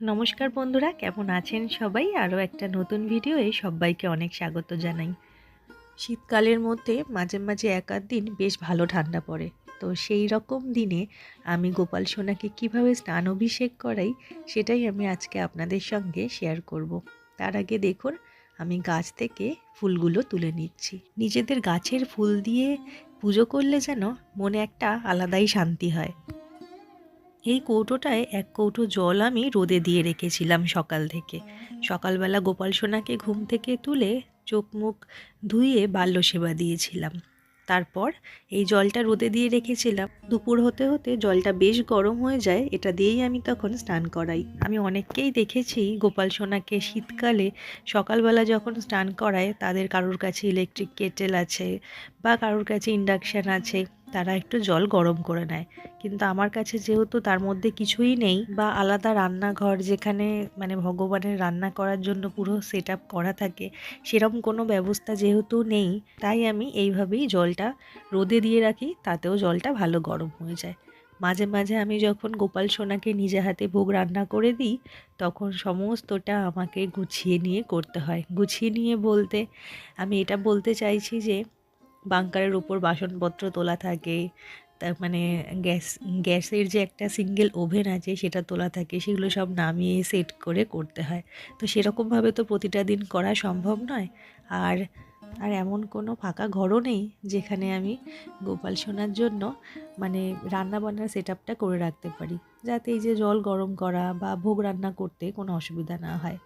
নমস্কার বন্ধুরা, কেমন আছেন সবাই? আরও একটা নতুন ভিডিওয়ে সবাইকে অনেক স্বাগত জানাই। শীতকালের মধ্যে মাঝে মাঝে এক আধ দিন বেশ ভালো ঠান্ডা পড়ে। তো সেই রকম দিনে আমি গোপাল সোনাকে কীভাবে স্নান অভিষেক করাই, সেটাই আমি আজকে আপনাদের সঙ্গে শেয়ার করব। তার আগে দেখুন, আমি গাছ থেকে ফুলগুলো তুলে নিচ্ছি। নিজেদের গাছের ফুল দিয়ে পুজো করলে যেন মনে একটা আলাদাই শান্তি হয়। এই কৌটোটায় এক কৌটো জল আমি রোদে দিয়ে রেখেছিলাম সকাল থেকে। সকালবেলা গোপাল সোনাকে ঘুম থেকে তুলে চোখ মুখ ধুয়ে বাল্য সেবা দিয়েছিলাম। তারপর এই জলটা রোদে দিয়ে রেখেছিলাম। দুপুর হতে হতে জলটা বেশ গরম হয়ে যায়, এটা দিয়েই আমি তখন স্নান করাই। আমি অনেককেই দেখেছি গোপাল সোনাকে শীতকালে সকালবেলা যখন স্নান করায়, তাদের কারোর কাছে ইলেকট্রিক কেটেল আছে বা কারোর কাছে ইন্ডাকশান আছে তারা একটু জল গরম করে নেয়। কিন্তু আমার কাছে যেহেতু তার মধ্যে কিছুই নেই বা আলাদা রান্নাঘর যেখানে মানে ভগবানের রান্না করার জন্য পুরো সেট করা থাকে, সেরকম কোনো ব্যবস্থা যেহেতু নেই, তাই আমি এইভাবেই জলটা রোদে দিয়ে রাখি, তাতেও জলটা ভালো গরম হয়ে যায়। মাঝে মাঝে আমি যখন গোপাল সোনাকে নিজে হাতে ভোগ রান্না করে দিই, তখন সমস্তটা আমাকে গুছিয়ে নিয়ে করতে হয়। গুছিয়ে নিয়ে বলতে, আমি এটা বলতে চাইছি যে বাংকারের উপর বাসনপত্র তোলা থাকে, তার মানে গ্যাস, গ্যাসের যে একটা সিঙ্গেল ওভেন আছে সেটা তোলা থাকে, সেগুলো সব নামিয়ে সেট করে করতে হয়। তো সেরকমভাবে তো প্রতিটা দিন করা সম্ভব নয়। আর আর এমন কোনো ফাঁকা ঘরও নেই যেখানে আমি গোপাল সোনার জন্য মানে রান্না বান্নার সেট আপটা করে রাখতে পারি। যাতে এই যে জল গরম করা বা ভোগ রান্না করতে কোনো অসুবিধা না হয়।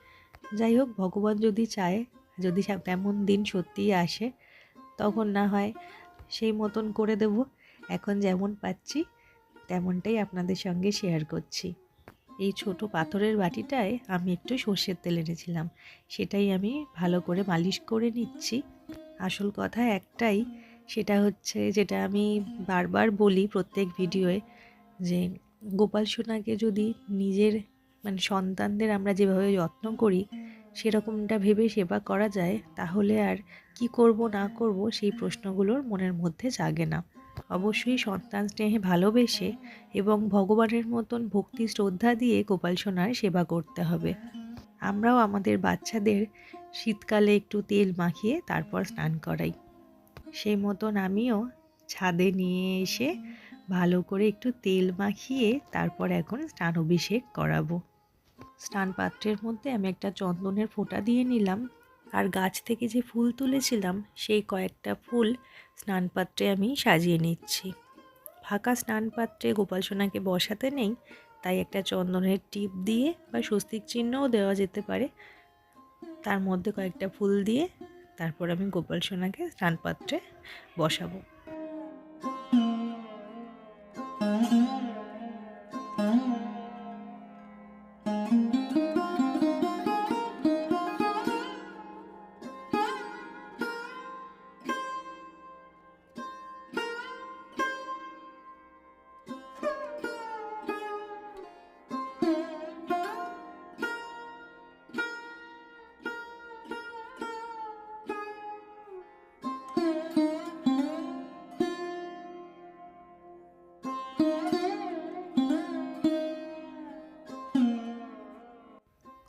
যাই হোক, ভগবান যদি চায়, যদি তেমন দিন সত্যিই আসে তখন না হয় সেই মতন করে দেব। এখন যেমন পাচ্ছি, তেমনটাই আপনাদের সঙ্গে শেয়ার করছি। এই ছোট পাথরের বাটিটায় আমি একটু সর্ষের তেল এনেছিলাম। সেটাই আমি ভালো করে মালিশ করে নিচ্ছি। আসল কথা একটাই, সেটা হচ্ছে যেটা আমি বারবার বলি প্রত্যেক ভিডিওয়ে যে গোপাল সোনাকে যদি নিজের মানে সন্তানদের আমরা যেভাবে যত্ন করি সেরকমটা ভেবে সেবা করা যায়, তাহলে আর কি করব না করব সেই প্রশ্নগুলোর মনের মধ্যে জাগে না। অবশ্যই সন্তান স্নেহে ভালোবেসে এবং ভগবানের মতন ভক্তি শ্রদ্ধা দিয়ে গোপাল সোনার সেবা করতে হবে। আমরাও আমাদের বাচ্চাদের শীতকালে একটু তেল মাখিয়ে তারপর স্নান করাই। সেই মতন আমিও ছাদে নিয়ে এসে ভালো করে একটু তেল মাখিয়ে তারপর এখন স্নান অভিষেক করাবো। স্নান পাত্রের মধ্যে আমি একটা চন্দনের ফোঁটা দিয়ে নিলাম আর গাছ থেকে যে ফুল তুলেছিলাম সেই কয়েকটা ফুল স্নান পাত্রে আমি সাজিয়ে নিচ্ছি। ফাঁকা স্নান পাত্রে গোপাল সোনাকে বসাতে নেই, তাই একটা চন্দনের টিপ দিয়ে বা স্বস্তিক চিহ্নও দেওয়া যেতে পারে। তার মধ্যে কয়েকটা ফুল দিয়ে তারপর আমি গোপাল সোনাকে স্নান পাত্রে বসাবো।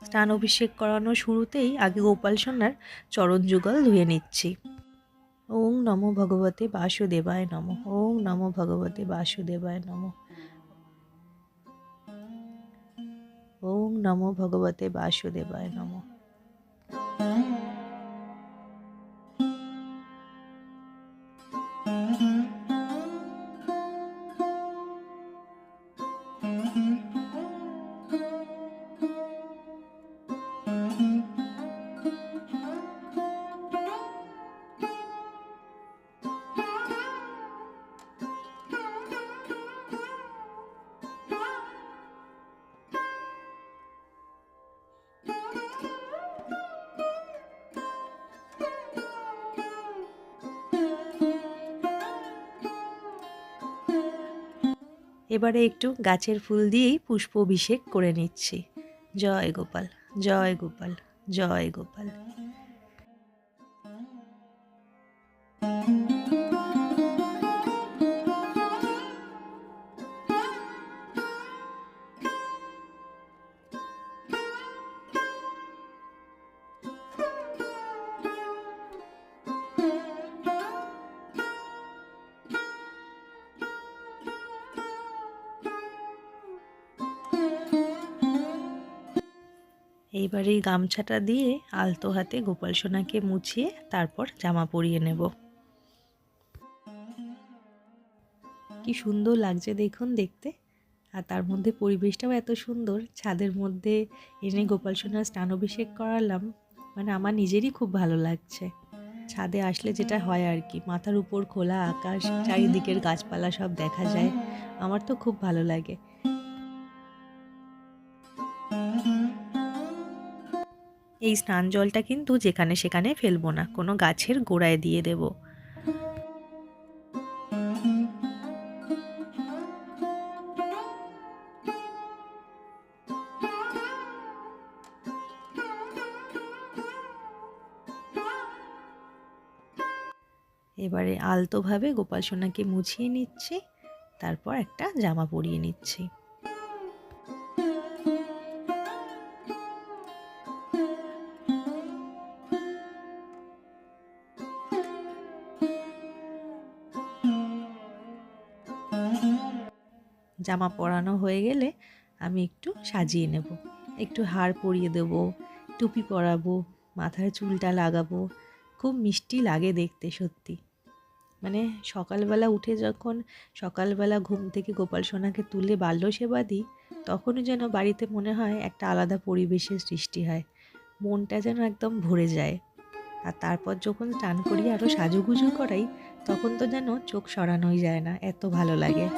স্নান অভিষেক করানো শুরুতেই আগে গোপাল সোনার চরণ যুগল ধুয়ে নিচ্ছি। ওং নম ভগবতে বাসুদেবায় নম। ওং নম ভগবতে বাসুদেবায় নম। ওং নম ভগবতে বাসুদেবায় নম। এবারে একটু গাছের ফুল দিয়েই পুষ্প অভিষেক করে নিচ্ছি। জয় গোপাল জয় গোপাল জয় গোপাল। এইবার এই গামছাটা দিয়ে আলতো হাতে গোপাল সোনাকে মুছিয়ে তারপর জামা পরিয়ে নেব। কি সুন্দর লাগছে দেখুন দেখতে। আর তার মধ্যে পরিবেশটাও এত সুন্দর। ছাদের মধ্যে এনে গোপাল সোনার স্নানাভিষেক করালাম মানে আমার নিজেরই খুব ভালো লাগছে। ছাদে আসলে যেটা হয় আর কি, মাথার উপর খোলা আকাশ, চারিদিকের গাছপালা সব দেখা যায়। আমার তো খুব ভালো লাগে। এই স্নান জলটা কিন্তু যেখানে সেখানে ফেলব না, কোনো গাছের গোড়ায় দিয়ে দেব। এবারে আলতোভাবে গোপাল সোনাকে মুছিয়ে নিচ্ছি, তারপর একটা জামা পরিয়ে নিচ্ছি। জামা পরানো হয়ে গেলে আমি একটু সাজিয়ে নেব। একটু হার পরিয়ে দেব, টুপি পরাবো, মাথার চুলটা লাগাবো। খুব মিষ্টি লাগে দেখতে সত্যি। মানে সকালবেলা উঠে যখন সকালবেলা ঘুম থেকে গোপাল সোনাকে তুলে বাল্য সেবা দিই তখনই যেন বাড়িতে মনে হয় একটা আলাদা পরিবেশের সৃষ্টি হয়। মনটা যেন একদম ভরে যায়। আর তারপর যখন স্নান করি আরও সাজুগুজু করাই, তখন তো যেন চোখ সরানোই যায় না, এত ভালো লাগে।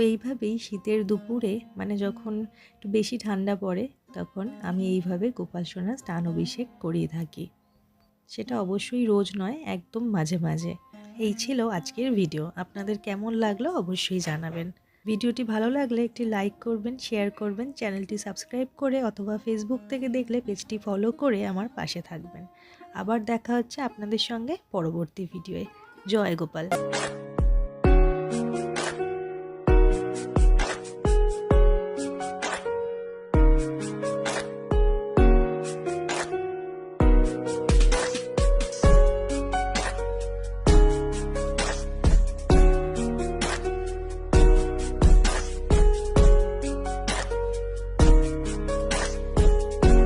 এইভাবেই শীতের দুপুরে মানে যখন একটু বেশি ঠান্ডা পড়ে, তখন আমি এইভাবে গোপাল সোনার স্নান অভিষেক করিয়ে থাকি। সেটা অবশ্যই রোজ নয়, একদম মাঝে মাঝে। এই ছিল আজকের ভিডিও। আপনাদের কেমন লাগল অবশ্যই জানাবেন। ভিডিওটি ভালো লাগলে একটি লাইক করবেন, শেয়ার করবেন, চ্যানেলটি সাবস্ক্রাইব করে অথবা ফেসবুক থেকে দেখলে পেজটি ফলো করে আমার পাশে থাকবেন। আবার দেখা হচ্ছে আপনাদের সঙ্গে পরবর্তী ভিডিওয়ে। জয় গোপাল।